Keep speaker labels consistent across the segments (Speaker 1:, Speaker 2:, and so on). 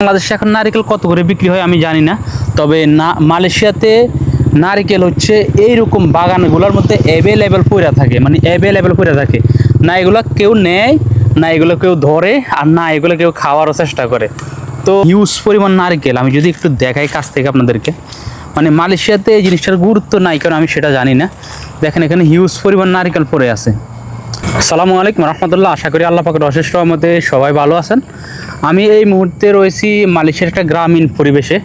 Speaker 1: বাংলাদেশে এখন নারিকেল কত করে বিক্রি হয় আমি জানি না। তবে না, মালয়েশিয়াতে নারিকেল হচ্ছে এইরকম বাগানগুলোর মধ্যে অ্যাভেলেবেল পইরা থাকে মানে অ্যাভেলেবেল পইরা থাকে। না এগুলো কেউ নেয়, না এগুলো কেউ ধরে, আর না এগুলো কেউ খাওয়ারও চেষ্টা করে। তো হিউজ পরিমাণ নারিকেল, আমি যদি একটু দেখাই কাছ থেকে আপনাদেরকে। মানে মালয়েশিয়াতে এই জিনিসটার গুরুত্ব নাই, কারণ আমি সেটা জানি না। দেখেন এখানে হিউজ পরিমাণ নারিকেল পড়ে আছে। সালামু আলাইকুম রহমতুল্লাহ। আশা করি আল্লাহ পাকের অশেষ রহমতে সবাই ভালো আছেন। আমি এই মুহূর্তে রয়েছি মালয়েশিয়ার একটা গ্রামীণ পরিবেশে,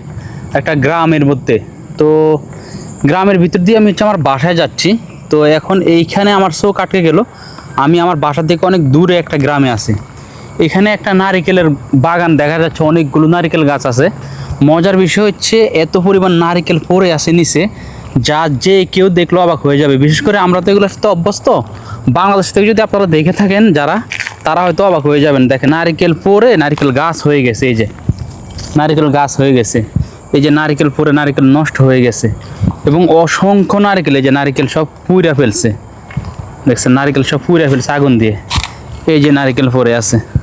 Speaker 1: একটা গ্রামের মধ্যে। তো গ্রামের ভিতর দিয়ে আমি হচ্ছে আমার বাসায় যাচ্ছি। তো এখন এইখানে আমার শো আটকে গেল। আমি আমার বাসা থেকে অনেক দূরে একটা গ্রামে আছি। এখানে একটা নারিকেলের বাগান দেখা যাচ্ছে, অনেকগুলো নারিকেল গাছ আছে। মজার বিষয় হচ্ছে, এত পরিমাণ নারিকেল পড়ে আছে নিচে, যা যে কেউ দেখল অবাক হয়ে যাবে। বিশেষ করে আমরা তো এগুলোর সাথে অভ্যস্ত। বাংলাদেশ থেকে যদি আপনারা দেখে থাকেন যারা, তারা হয়তো অবাক হয়ে যাবেন। দেখেন, নারিকেল পরে নারিকেল গাছ হয়ে গেছে, এই যে। নারিকেল গাছ হয়ে গেছে। এই যে নারিকেল পরে নারিকেল নষ্ট হয়ে গেছে। এবং অসংখ্য নারিকেল, এই যে নারিকেল সব পুইরা ফেলছে। দেখছেন, নারিকেল সব পুইরা ফেলছে আগুন দিয়ে। এই যে নারিকেল পরে আছে।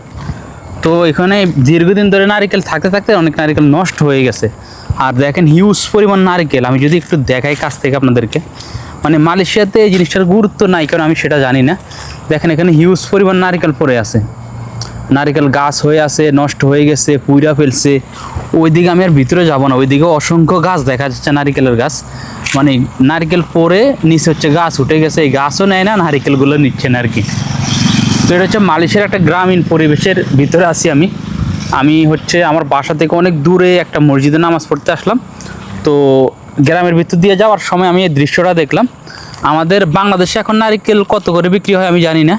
Speaker 1: তো এখানে দীর্ঘদিন ধরে নারিকেল থাকতে থাকতে অনেক নারিকেল নষ্ট হয়ে গেছে। আর দেখেন হিউজ পরিমাণ নারিকেল। আমি যদি একটু দেখাই কাছ থেকে আপনাদেরকে। মানে মালয়েশিয়াতে এই জিনিসটার গুরুত্ব নাই, কারণ আমি সেটা জানি না। দেখেন এখানে হিউজ পরিমাণ নারিকেল পড়ে আছে। নারিকেল গাছ হয়ে আছে, নষ্ট হয়ে গেছে, পুইরা ফেলছে। ওইদিকে আমি আর ভিতরে যাব না। ওইদিকে অসংখ্য গাছ দেখা যাচ্ছে, নারিকেলের গাছ। মানে নারিকেল পরে নিচে হচ্ছে গাছ উঠে গেছে। এই গাছও নেয় না, নারিকেলগুলো নিচ্ছে না আর কি। এটা হচ্ছে মালয়েশিয়ার একটা গ্রামীণ পরিবেশের ভিতরে আছি আমি। আমি হচ্ছে আমার বাসা থেকে অনেক দূরে একটা মসজিদে নামাজ পড়তে আসলাম। তো গ্রামের ভিতর দিয়ে যাওয়ার সময় আমি এই দৃশ্যটা দেখলাম। আমাদের বাংলাদেশে এখন নারিকেল কত করে বিক্রি হয় আমি জানি না।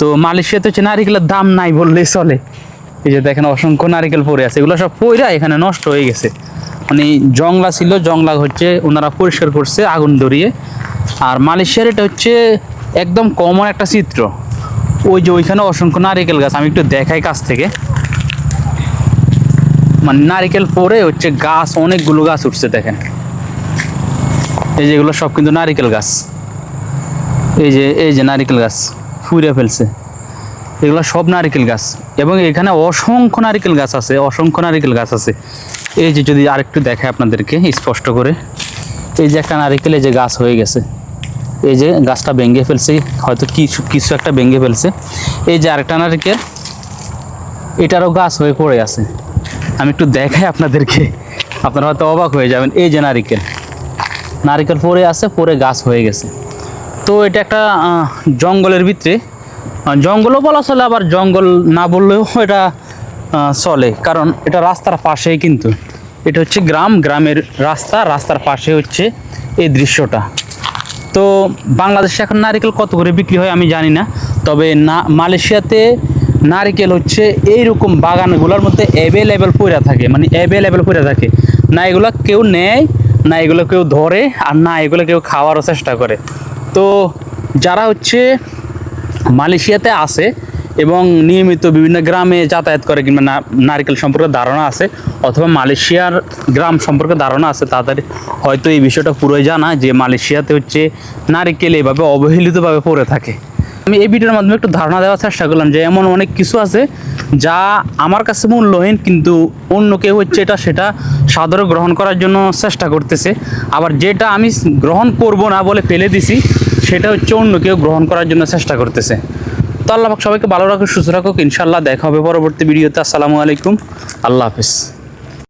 Speaker 1: তো মালয়েশিয়াতে হচ্ছে নারিকেলের দাম নাই বললেই চলে। এই যে দেখেন অসংখ্য নারিকেল পড়ে আছে, এগুলো সব পইরা এখানে নষ্ট হয়ে গেছে। মানে জংলা ছিল, জংলা হচ্ছে ওনারা পরিষ্কার করছে আগুন ধরিয়ে। আর মালয়েশিয়ার এটা হচ্ছে একদম কমন একটা চিত্র। ওই যে ওইখানে অসংখ্য নারিকেল গাছ, আমি একটু দেখাই কাছ থেকে। মানে নারিকেল পরে হচ্ছে গাছ, অনেকগুলো গাছ উঠছে দেখেন। এই যে এগুলো সব কিন্তু নারিকেল গাছ। এই যে এই যে নারিকেল গাছ ফুরে ফেলছে। এগুলো সব নারিকেল গাছ। এবং এখানে অসংখ্য নারিকেল গাছ আছে, অসংখ্য নারিকেল গাছ আছে। এই যে যদি আরেকটু দেখায় আপনাদেরকে, স্পষ্ট করে। এই যে একটা নারিকেল, এই যে গাছ হয়ে গেছে। এই যে গাছটা ভেঙে ফেলছে, হয়তো কিছু কিছু একটা ভেঙে ফেলছে। এই যে আরেকটা নারিকেল, এটারও গাছ হয়ে পড়ে আছে। আমি একটু দেখাই আপনাদেরকে, আপনারা হয়তো অবাক হয়ে যাবেন। এই যে নারিকেল নারিকেল পড়ে আছে পরে গাছ হয়ে গেছে। তো এটা একটা জঙ্গলের ভিতরে জঙ্গলও বলা চলে, আবার জঙ্গল না বললেও এটা চলে। কারণ এটা রাস্তার পাশেই কিন্তু, এটা হচ্ছে গ্রাম, গ্রামের রাস্তা, রাস্তার পাশে হচ্ছে এই দৃশ্যটা। তো বাংলাদেশে এখন নারিকেল কত করে বিক্রি হয় আমি জানি না। তবে না, মালয়েশিয়াতে নারিকেল হচ্ছে এইরকম বাগানগুলোর মধ্যে অ্যাভেলেবেল পইরা থাকে মানে অ্যাভেলেবেল পইরা থাকে। না এগুলো কেউ নেয়, না এগুলো কেউ ধরে, আর না এগুলো কেউ খাওয়ারও চেষ্টা করে। তো যারা হচ্ছে মালয়েশিয়াতে আছে এবং নিয়মিত বিভিন্ন গ্রামে যাতায়াত করে কিংবা নারকেল সম্পর্কে ধারণা আছে, অথবা মালয়েশিয়ার গ্রাম সম্পর্কে ধারণা আছে, তাদের হয়তো এই বিষয়টা পুরোই জানা যে মালয়েশিয়াতে হচ্ছে নারিকেল এভাবে অবহেলিতভাবে পড়ে থাকে। আমি এই ভিডিওর মাধ্যমে একটু ধারণা দেওয়ার চেষ্টা করলাম যে এমন অনেক কিছু আছে যা আমার কাছে মূল্যহীন, কিন্তু অন্য কেউ হচ্ছে এটা, সেটা সাদরে গ্রহণ করার জন্য চেষ্টা করতেছে। আবার যেটা আমি গ্রহণ করব না বলে ফেলে দিছি, সেটা হচ্ছে অন্য কেউ গ্রহণ করার জন্য চেষ্টা করতেছে। তো আল্লাহ সবাইকে ভালো রাখো সুস্থ রাখো ইনশাল্লাহ দেখা হবে পরবর্তী ভিডিওতে। আসসালামু আলাইকুম। আল্লাহ হাফিজ।